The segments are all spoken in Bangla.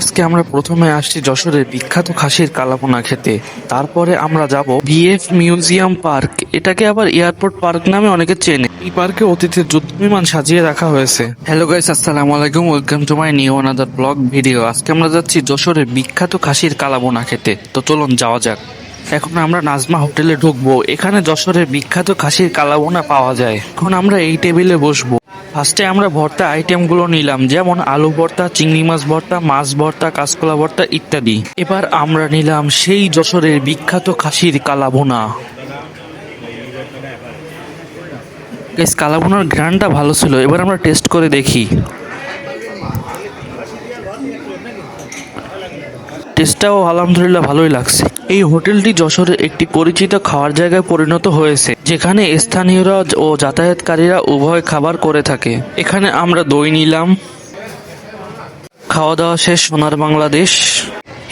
আজকে আমরা প্রথমে আসছি যশোরের বিখ্যাত খাসির কালাপোনা খেতে। তারপরে আমরা যাব বিএফ মিউজিয়াম পার্ক। এটাকে আবার এয়ারপোর্ট পার্ক নামে অনেকে চেনে। এই পার্কে অতীতের যুদ্ধ বিমান সাজিয়ে রাখা হয়েছে। হ্যালো গাইস আসসালাম আলাইকুম। Welcome to my new another blog video আজকে আমরা যাচ্ছি যশোরের বিখ্যাত খাসির কালাবোনা খেতে। তো চলুন যাওয়া যাক। এখন আমরা নাজমা হোটেলে ঢুকবো। এখানে যশোরের বিখ্যাত খাসির কালাবোনা পাওয়া যায়। এখন আমরা এই টেবিলে বসবো। ফার্স্টে আমরা ভর্তা আইটেমগুলো নিলাম, যেমন আলু ভর্তা, চিংড়ি মাছ ভর্তা মাছ ভর্তা, কাঁচকলা ভর্তা ইত্যাদি। এবার আমরা নিলাম সেই যশোরের বিখ্যাত খাসির কালাবোনা কালাবোনার ঘ্রানটা ভালো ছিল। এবার আমরা টেস্ট করে দেখি। টেস্টটাও আলহামদুলিল্লাহ ভালোই লাগছে। এই হোটেলটি যশোরের একটি পরিচিত খাওয়ার জায়গায় পরিণত হয়েছে, যেখানে স্থানীয়রা ও যাতায়াতকারীরা উভয় খাবার করে থাকে। এখানে আমরা দই নিলাম। খাওয়া দাওয়া শেষ, সোনার বাংলাদেশ।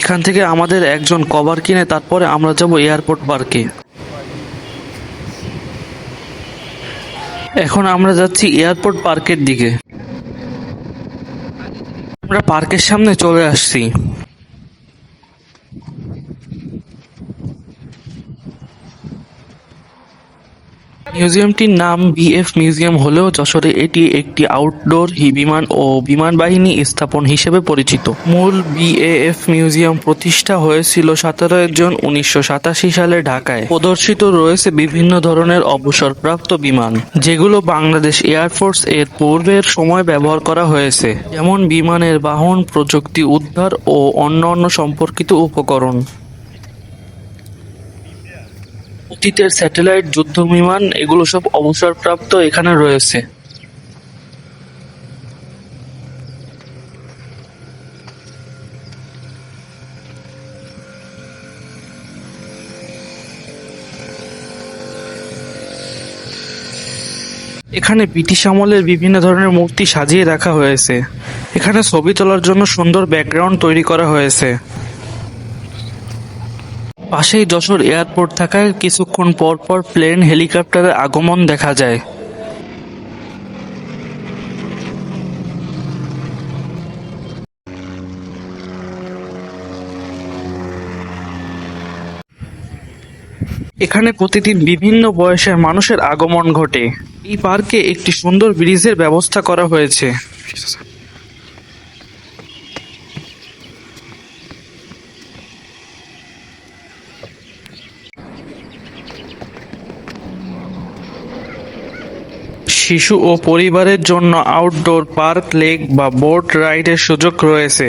এখান থেকে আমাদের একজন কভার কিনে তারপরে আমরা যাব এয়ারপোর্ট পার্কে। এখন আমরা যাচ্ছি এয়ারপোর্ট পার্কের দিকে। আমরা পার্কের সামনে চলে আসছি। মিউজিয়ামটির নাম বিএফ মিউজিয়াম হলেও যশোরে এটি একটি আউটডোর বিমান ও বিমান বাহিনী স্থাপন হিসেবে পরিচিত। মূল বিএএফ মিউজিয়াম প্রতিষ্ঠা হয়েছিল সতেরো জন উনিশশো সালে ঢাকায়। প্রদর্শিত রয়েছে বিভিন্ন ধরনের অবসরপ্রাপ্ত বিমান, যেগুলো বাংলাদেশ এয়ারফোর্স এর পূর্বের সময় ব্যবহার করা হয়েছে। যেমন বিমানের বাহন, প্রযুক্তি উদ্ধার ও অন্যান্য সম্পর্কিত উপকরণ। অতীতের স্যাটেলাইট যুদ্ধ বিমান এগুলো সব অবসরপ্রাপ্ত এখানে রয়েছে। এখানে ব্রিটিশ আমলের বিভিন্ন ধরনের মূর্তি সাজিয়ে রাখা হয়েছে। এখানে ছবি তোলার জন্য সুন্দর ব্যাকগ্রাউন্ড তৈরি করা হয়েছে। পাশেই যশোর এয়ারপোর্ট থাকায় কিছুক্ষণ পর পর প্লেন হেলিকপ্টারের আগমন দেখা যায়। এখানে প্রতিদিন বিভিন্ন বয়সের মানুষের আগমন ঘটে। এই পার্কে একটি সুন্দর ব্রিজের ব্যবস্থা করা হয়েছে। শিশু ও পরিবারের জন্য আউটডোর পার্ক লেক বা বোট রাইডের সুযোগ রয়েছে।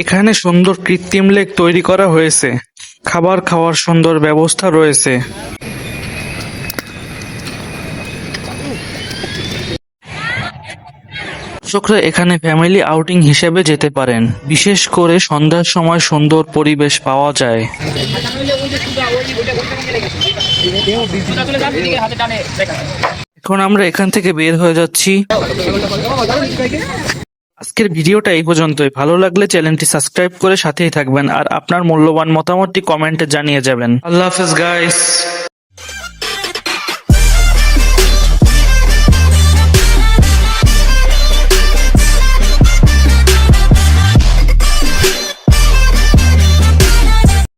এখানে সুন্দর কৃত্রিম লেক তৈরি করা হয়েছে। খাবার খাওয়ার সুন্দর ব্যবস্থা রয়েছে। দর্শকরা এখানে ফ্যামিলি আউটিং হিসেবে যেতে পারেন। বিশেষ করে সন্ধ্যার সময় সুন্দর পরিবেশ পাওয়া যায়। এখন আমরা এখান থেকে বের হয়ে যাচ্ছি। আজকের ভিডিওটা এই পর্যন্তই। ভালো লাগলে চ্যানেলটি সাবস্ক্রাইব করে সাথেই থাকবেন। আর আপনার মূল্যবান মতামতটি কমেন্টে জানিয়ে যাবেন। আল্লাহ হাফেজ গাইস